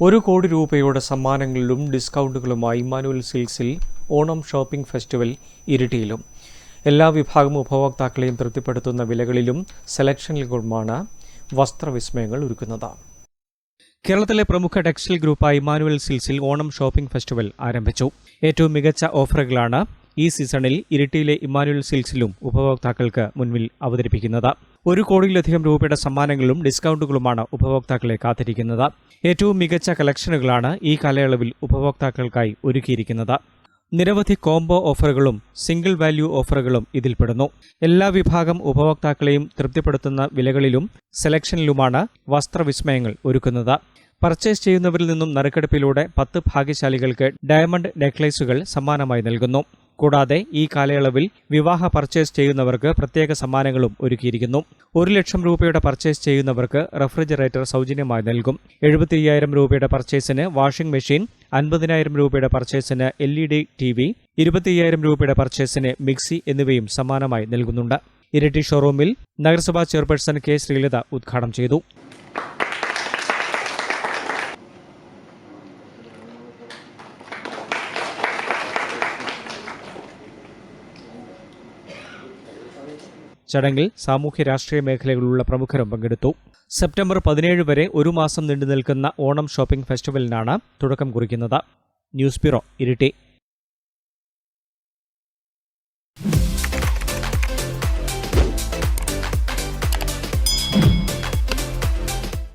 ഒരു കോടി രൂപയുടെ സമ്മാനങ്ങളിലും ഡിസ്കൗണ്ടുകളുമായി മാനുവൽ സിൽക്സിൽ ഓണം ഷോപ്പിംഗ് ഫെസ്റ്റിവൽ ഇരിട്ടിയിലും. എല്ലാ വിഭാഗം ഉപഭോക്താക്കളെയും തൃപ്തിപ്പെടുത്തുന്ന വിലകളിലും സെലക്ഷനിലുമാണ് വസ്ത്രവിസ്മയങ്ങൾ ഒരുക്കുന്നത്. കേരളത്തിലെ പ്രമുഖ ടെക്സ്റ്റൈൽ ഗ്രൂപ്പായി മാനുവൽ സിൽസിൽ ഓണം ഷോപ്പിംഗ് ഫെസ്റ്റിവൽ ആരംഭിച്ചു. ഏറ്റവും മികച്ച ഓഫറുകളാണ് ഈ സീസണിൽ ഇരിട്ടിയിലെ ഇമാനുവൽ സിൽസിലും ഉപഭോക്താക്കൾക്ക് മുൻപിൽ അവതരിപ്പിക്കുന്നത്. ഒരു കോടിയിലധികം രൂപയുടെ സമ്മാനങ്ങളും ഡിസ്കൗണ്ടുകളുമാണ് ഉപഭോക്താക്കളെ കാത്തിരിക്കുന്നത്. ഏറ്റവും മികച്ച കളക്ഷനുകളാണ് ഈ കാലയളവിൽ ഉപഭോക്താക്കൾക്കായി ഒരുക്കിയിരിക്കുന്നത്. നിരവധി കോംബോ ഓഫറുകളും സിംഗിൾ വാല്യൂ ഓഫറുകളും ഇതിൽപ്പെടുന്നു. എല്ലാ വിഭാഗം ഉപഭോക്താക്കളെയും തൃപ്തിപ്പെടുത്തുന്ന വിലകളിലും സെലക്ഷനിലുമാണ് വസ്ത്രവിസ്മയങ്ങൾ ഒരുക്കുന്നത്. പർച്ചേസ് ചെയ്യുന്നവരിൽ നിന്നും നറുക്കെടുപ്പിലൂടെ പത്ത് ഭാഗ്യശാലികൾക്ക് ഡയമണ്ട് നെക്ലേസുകൾ സമ്മാനമായി നൽകുന്നു. കൂടാതെ ഈ കാലയളവിൽ വിവാഹ പർച്ചേസ് ചെയ്യുന്നവർക്ക് പ്രത്യേക സമ്മാനങ്ങളും ഒരുക്കിയിരിക്കുന്നു. ഒരു ലക്ഷം രൂപയുടെ പർച്ചേസ് ചെയ്യുന്നവർക്ക് റെഫ്രിജറേറ്റർ സൗജന്യമായി നൽകും. എഴുപത്തിയ്യായിരം രൂപയുടെ പർച്ചേസിന് വാഷിംഗ് മെഷീൻ അൻപതിനായിരം രൂപയുടെ പർച്ചേസിന് L E D T V ഇരുപത്തിയ്യായിരം രൂപയുടെ പർച്ചേസിന് മിക്സി എന്നിവയും സമ്മാനമായി നൽകുന്നുണ്ട്. ഇരട്ടി ഷോറൂമിൽ നഗരസഭാ ചെയർപേഴ്സൺ കെ. ശ്രീലത ഉദ്ഘാടനം ചെയ്തു. ചടങ്ങിൽ സാമൂഹ്യ രാഷ്ട്രീയ മേഖലകളിലുള്ള പ്രമുഖരും പങ്കെടുത്തു. സെപ്റ്റംബർ പതിനേഴ് വരെ ഒരു മാസം നീണ്ടു നിൽക്കുന്ന ഓണം ഷോപ്പിംഗ് ഫെസ്റ്റിവലിനാണ് തുടക്കം കുറിക്കുന്നത്. News bureau Iritty.